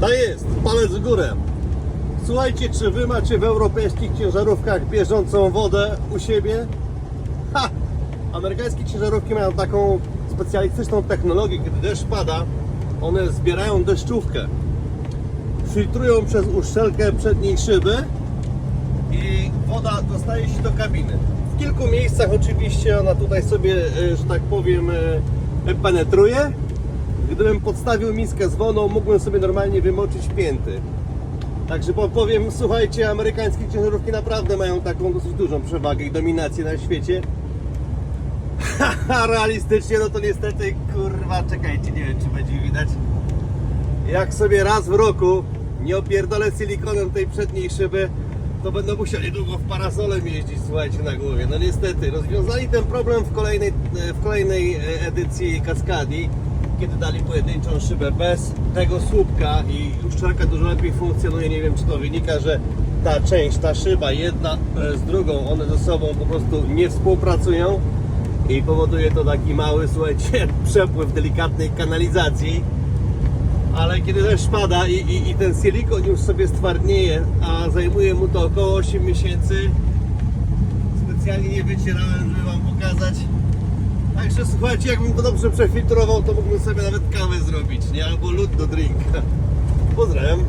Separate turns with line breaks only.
To jest, palec w górę. Słuchajcie, czy wy macie w europejskich ciężarówkach bieżącą wodę u siebie? Ha! Amerykańskie ciężarówki mają taką specjalistyczną technologię, kiedy deszcz pada, one zbierają deszczówkę. Filtrują przez uszczelkę przedniej szyby i woda dostaje się do kabiny. W kilku miejscach oczywiście ona tutaj sobie, e, że tak powiem, e, penetruje. Gdybym podstawił miskę z wodą, mógłbym sobie normalnie wymoczyć pięty. Także po- powiem, słuchajcie, amerykańskie ciężarówki naprawdę mają taką dosyć dużą przewagę i dominację na świecie. Realistycznie, no to niestety, kurwa, czekajcie, nie wiem czy będzie widać. Jak sobie raz w roku nie opierdolę silikonem tej przedniej szyby, to będę musiał niedługo w parasolem jeździć, słuchajcie, na głowie. No niestety, rozwiązali ten problem w kolejnej, w kolejnej e, edycji Kaskadi, kiedy dali pojedynczą szybę bez tego słupka i uszczelka dużo lepiej funkcjonuje. Nie wiem, czy to wynika, że ta część, ta szyba, jedna e, z drugą, one ze sobą po prostu nie współpracują i powoduje to taki mały, słuchajcie, przepływ delikatnej kanalizacji ale kiedy deszcz pada i, i, i ten silikon już sobie stwardnieje, a zajmuje mu to około 8 miesięcy, specjalnie nie wycierałem, żeby Wam pokazać. Także słuchajcie, jakbym to dobrze przefiltrował, to mógłbym sobie nawet kawę zrobić, nie? Albo lód do drinka. Pozdrawiam.